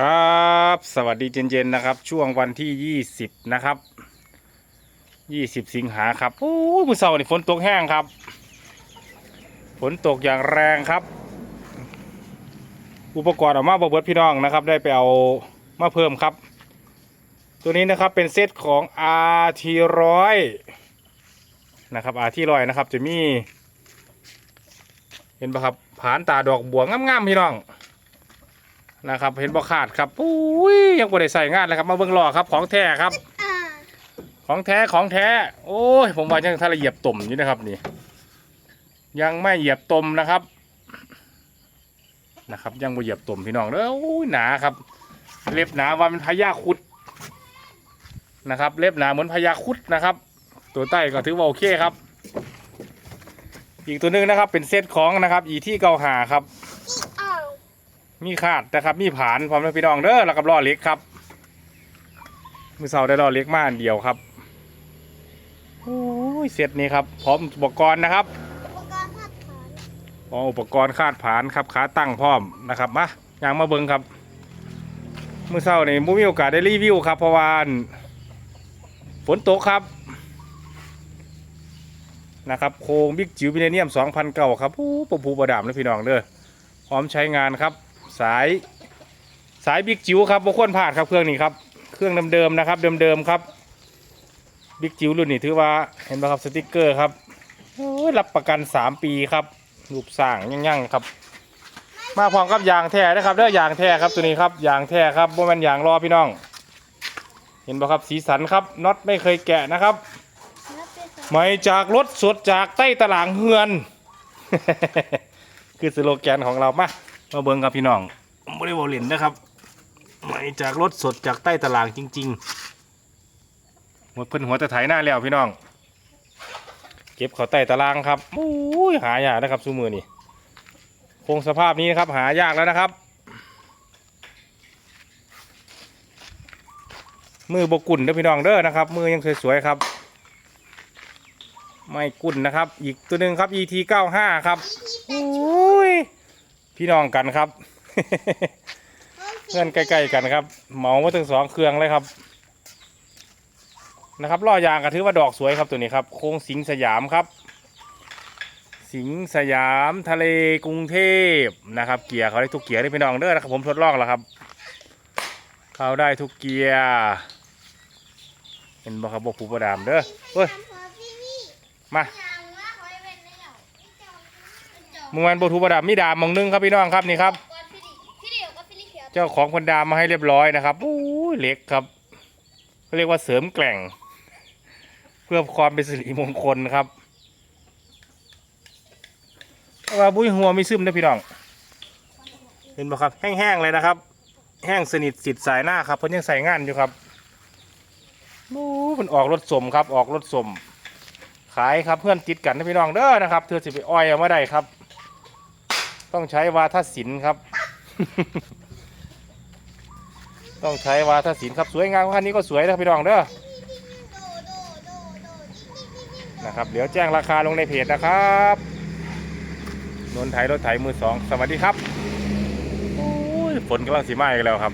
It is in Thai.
ครับสวัสดีเย็นๆนะครับ ช่วงวันที่20นะครับ20สิบสิงหาครับโอ้ยมือเช้านี่ฝนตกแห้งครับ ฝนตกอย่างแรงครับ อุปกรณ์ออกมาบเบิดพี่น้องนะครับ ได้ไปเอามาเพิ่มครับ ตัวนี้นะครับเป็นเซตของ RT ร้อยนะครับ RT ร้อยนะครับจะมี เห็นปะครับผานตาดอกบัวงามๆพี่น้อง นะครับ เห็นบ่ขาดครับอุ้ยยังบ่ได้ใส่งานเลยครับ มาเบิ่งล้อครับ ของแท้ครับ ของแท้ของแท้ โอ้ย ผมว่ายังทะละเหยียบตุ่มอยู่นะครับนี่ ยังไม่เหยียบตุ่มนะครับ นะครับ ยังบ่เหยียบตุ่มพี่น้องเด้อโอ้ยหนาครับ เล็บหนาว่ามันพญาคุดนะครับ เล็บหนาเหมือนพญาคุดนะครับ ตัวใต้ก็ถือว่าโอเคครับ อีกตัวหนึงนะครับเป็นเซตของนะครับ อีที่เกาหาครับ มีขาดนะครับมีผานพร้อมด้วยพี่น้องเด้อแล้วกับล้อเล็กครับมือเสาได้ล้อเล็กมาอันเดียวครับโอ้ยเซตนี้ครับ พร้อมอุปกรณ์นะครับพร้อมอุปกรณ์คาดผานครับขาตั้งพร้อมนะครับมายางมาเบิ้งครับมือเสานี่มุมีโอกาสได้รีวิวครับเพราะว่าฝนตกครับนะครับโครงบิ๊กจิ๋วมิเลเนียม 2009 ครับผู้ปภูประดามนะพี่น้องเด้อพร้อมใช้งานครับ สายสายบิ๊กจิ๋วครับบ่ควรพลาดครับเครื่องนี้ครับเครื่องเดิมๆนะครับเดิมๆครับบิ๊กจิ๋วรุ่นนี้ถือว่าเห็นไหมครับสติกเกอร์ครับรับประกัน 3 ปีครับรูปสร้างยั่งๆครับ มาพร้อมกับยางแท้นะครับเด้อยางแท้ครับตัวนี้ครับยางแท้ครับบ่แมนยางรอพี่น้อง เห็นบ่ครับสีสันครับน็อตไม่เคยแกะนะครับไม่จากรถสดจากใต้ตลาดเฮือน คือสโลแกนของเรามา มาเบิ่งครับพี่น้องบริวารเลนนะครับมาจากรถสดจากใต้ตลาดจริงๆหมดเพิ่นหัวตะไถหน้าแล้วพี่น้อง เก็บเขาใต้ตารางครับโอ้ยหายากนะครับซูมือนี่คงสภาพนี้นะครับหายากแล้วนะครับ มือบกุ่นเด้อพี่น้องเด้อนะครับ มือยังสวยๆครับ ไม่กุ่นนะครับ อีกตัวหนึ่งครับ ET 95 ครับโอ้ พี่น้องกันครับ เพื่อนใกล้ๆกันครับเหมามาถึงสองเครื่องเลยครับ นะครับล้อยางก็ถือว่าดอกสวยครับตัวนี้ครับโค้งสิงห์สยามครับ สิงห์สยามทะเลกรุงเทพนะครับ เกียร์เขาได้ทุกเกียร์ได้พี่น้องเด้อนะครับผมทดลองแล้วครับ เขาได้ทุกเกียร์เห็นบ่ครับบอกผูประดามเด้อเฮ้ยมาเมื่อวานบทูประดามมีดามมองนึงครับพี่น้องครับนี่ครับเจ้าของคนดามมาให้เรียบร้อยนะครับอู้ยเหล็กครับเขาเรียกว่าเสริมแกล่ง เพื่อความเป็นสิริมงคลครับแต่ว่าบุ้ยหัวไม่ซึมนะพี่น้อง เห็นไหมครับ แห้งๆเลยนะครับ แห้งสนิทสิทธิ์สายหน้าครับเพิ่นยังใส่งานอยู่ครับโอ้มันออกรถสมครับ ออกรถสม ขายครับเพื่อนติดกันนะพี่น้องเด้อนะครับเธอสิไปอ้อยเอามาได้ครับ ต้องใช้วาทศิลป์ครับ ต้องใช้วาทศิลป์ครับสวยงามคันนี้ก็สวยนะพี่น้องเด้อนะครับเดี๋ยวแจ้งราคาลงในเพจนะครับนนไถรถไถมือสองสวัสดีครับโอ้ยฝนกำลังสีมาอีกแล้วครับ